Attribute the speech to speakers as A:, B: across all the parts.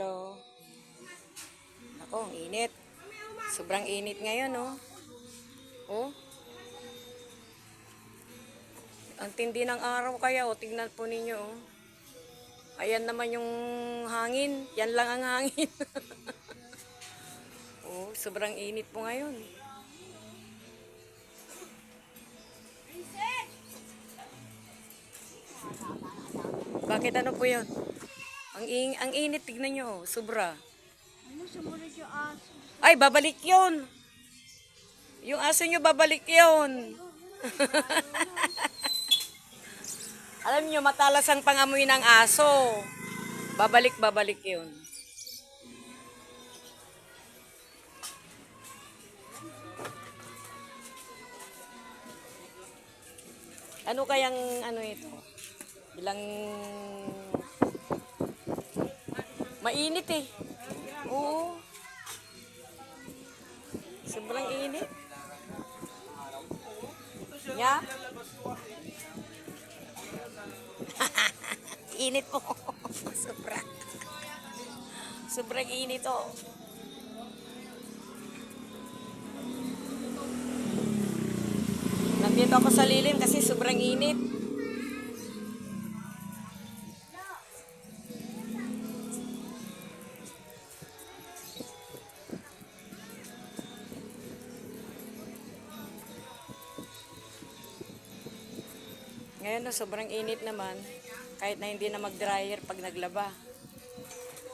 A: Hello. Ako, ang init. Sobrang init ngayon, oh. Oh. Ang tindi ng araw kaya, oh. Tingnan po ninyo, oh. Ayan naman yung hangin. Yan lang ang hangin. oh, sobrang init po ngayon. Bakit ano po yun? Ang, ing ang init, tignan nyo, oh. sobra.
B: Ano sumunod yung aso?
A: Ay, babalik yun. Yung aso nyo, babalik yun. Alam nyo, matalas ang pangamoy ng aso. Babalik, babalik yun. Ano kayang ano ito? Ilang mainit eh. Oo. Sobrang init. Nya? init po. Sobra. Sobrang init oh. Nandito ako sa lilim kasi sobrang init. Ngayon no, sobrang init naman. Kahit na hindi na mag-dryer pag naglaba.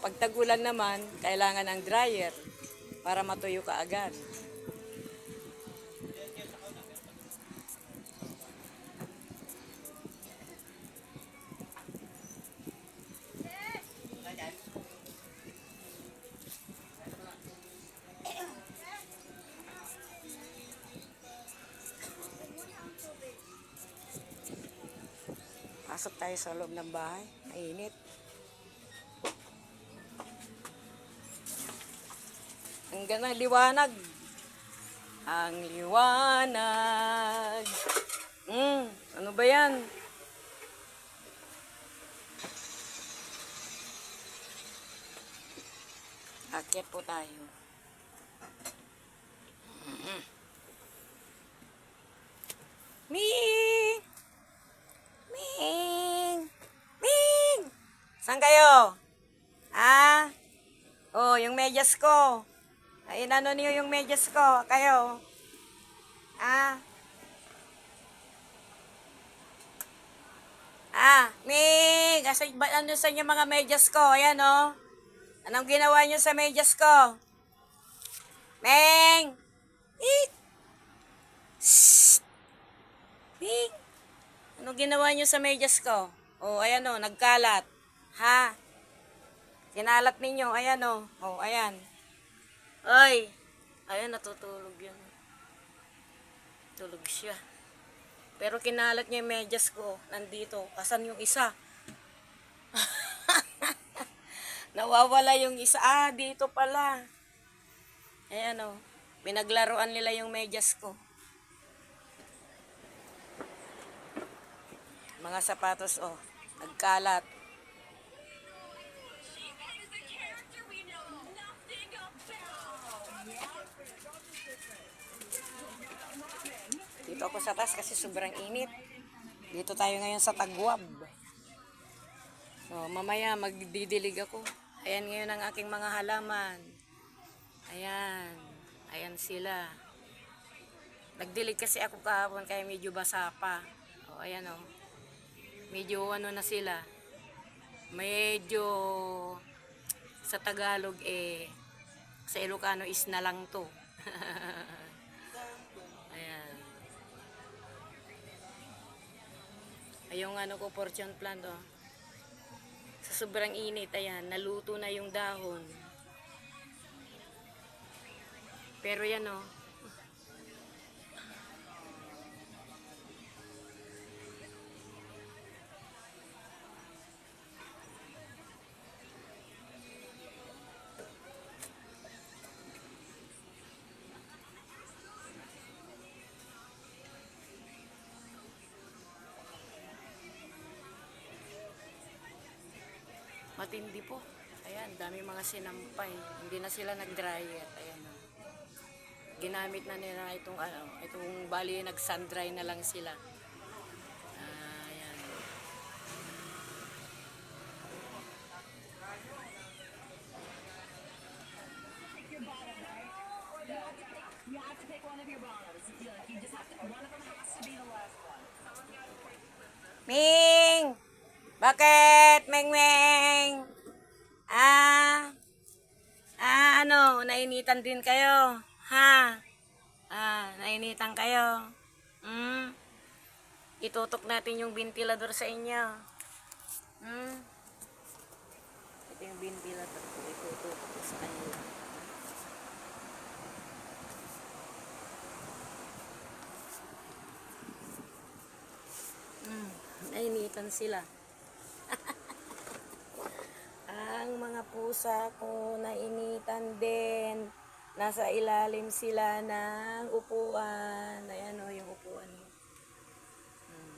A: Pag tagulan naman, kailangan ng dryer para matuyo ka agad. Pasok tayo sa loob ng bahay. Mainit. Ang ganda ng liwanag. Ang liwanag. Hmm, ano ba yan? Akyat po tayo. Mm. Ming! Ming! Ming! Saan kayo? Ah? Oh, yung medyas ko. Ay, ano niyo yung medyas ko? Kayo? Ah? Ah, Ming! Asa, ba, ano sa inyo mga medyas ko? Ayan, oh. Anong ginawa niyo sa medyas ko? Ming! Eek! Shh! Ming! Ano ginawa niyo sa medyas ko? Oh, ayan oh, nagkalat. Ha? Kinalat ninyo, ayan oh. Oh, ayan. Ay! Ayan, natutulog yun. Tulog siya. Pero kinalat niya yung medyas ko. Nandito. Asan yung isa? Nawawala yung isa. Ah, dito pala. Ayan oh. Pinaglaruan nila yung medyas ko. Mga sapatos, oh. Nagkalat. Ako sa taas kasi sobrang init. Dito tayo ngayon sa Tagwab. So, mamaya magdidilig ako. Ayan ngayon ang aking mga halaman. Ayan. Ayan sila. Nagdilig kasi ako kahapon kaya medyo basa pa. O, ayan o. Medyo ano na sila. Medyo sa Tagalog eh sa Ilocano is na lang to. yung ano ko, fortune plant oh. Sa sobrang init, ayan, naluto na yung dahon. Pero yan oh, matindi po. Ayan, dami mga sinampay. Hindi na sila nag-dryer. Ayan. Ginamit na nila itong ano, itong bali nag-sun dry na lang sila. Ayan. Ming! Bakit? Meng Meng! Nainitan din kayo? Ha? Ah, nainitan kayo? Hmm? Itutok natin yung ventilador sa inyo. Hmm? Ito yung ventilador ko. Itutok ko sa kanila. Hmm, nainitan sila. Ang mga pusa ko nainitan din. Nasa ilalim sila ng upuan. Ayan o, yung upuan. Hmm.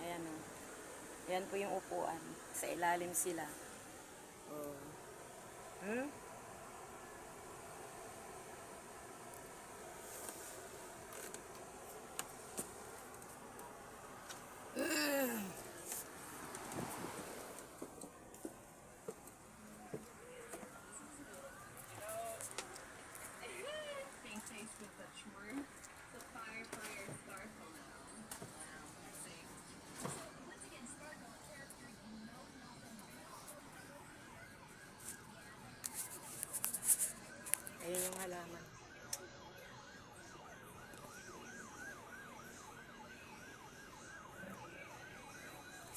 A: Ayan o. Ayan po yung upuan. Sa ilalim sila. Oh. Hmm? Ayan yung halaman.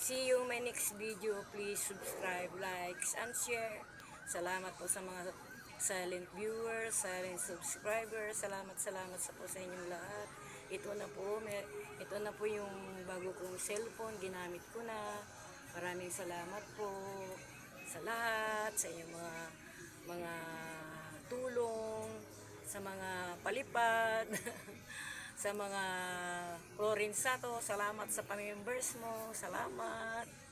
A: See you my next video. Please subscribe, likes, and share. Salamat po sa mga silent viewers, silent subscribers. Salamat, salamat sa po sa inyong lahat. Ito na po, may, ito na po yung bago kong cellphone. Ginamit ko na. Maraming salamat po sa lahat, sa inyong mga mga tulong, sa mga palipad, sa mga Florensato, salamat sa pamembers mo, salamat.